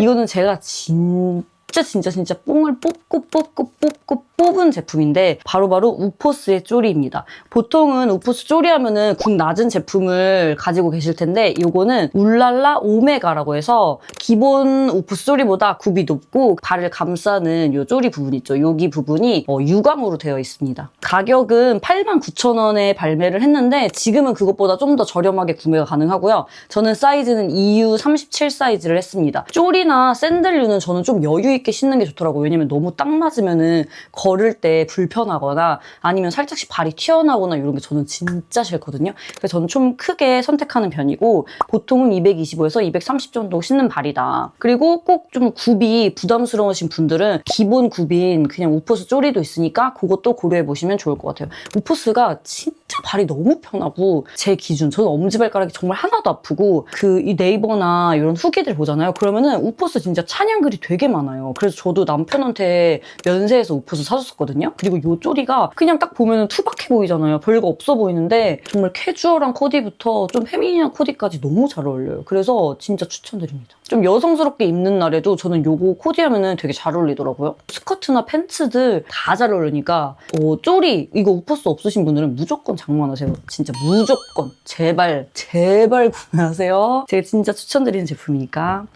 이거는 제가 진 짜 진짜 진짜 뽕을 뽑고 뽑고 뽑고 뽑은 제품인데 바로 바로 우포스의 쪼리입니다. 보통은 우포스 쪼리 하면은 굽 낮은 제품을 가지고 계실 텐데 이거는 울랄라 오메가라고 해서 기본 우포스 쪼리보다 굽이 높고 발을 감싸는 요 쪼리 부분 있죠. 여기 부분이 어, 유광으로 되어 있습니다. 가격은 89,000원에 발매를 했는데 지금은 그것보다 좀 더 저렴하게 구매가 가능하고요. 저는 사이즈는 EU 37 사이즈를 했습니다. 쪼리나 샌들류는 저는 좀 여유 있게 신는 게 좋더라고요. 왜냐면 너무 딱 맞으면은 걸을 때 불편하거나 아니면 살짝씩 발이 튀어나오거나 이런 게 저는 진짜 싫거든요. 그래서 저는 좀 크게 선택하는 편이고 보통은 225에서 230 정도 신는 발이다. 그리고 꼭 좀 굽이 부담스러우신 분들은 기본 굽인 그냥 우포스 쪼리도 있으니까 그것도 고려해 보시면 좋을 것 같아요. 우포스가 진 짜 발이 너무 편하고 제 기준 저는 엄지발가락이 정말 하나도 아프고 그 이 네이버나 이런 후기들 보잖아요. 그러면은 우포스 진짜 찬양글이 되게 많아요. 그래서 저도 남편한테 면세에서 우포스 사줬었거든요. 그리고 요 쪼리가 그냥 딱 보면은 투박해 보이잖아요. 별거 없어 보이는데 정말 캐주얼한 코디부터 좀 페미닌한 코디까지 너무 잘 어울려요. 그래서 진짜 추천드립니다. 좀 여성스럽게 입는 날에도 저는 요거 코디하면은 되게 잘 어울리더라고요. 스커트나 팬츠들 다 잘 어울리니까 어, 쪼리 이거 우포스 없으신 분들은 무조건 장만하세요. 진짜 무조건 제발 제발 구매하세요. 제가 진짜 추천드리는 제품이니까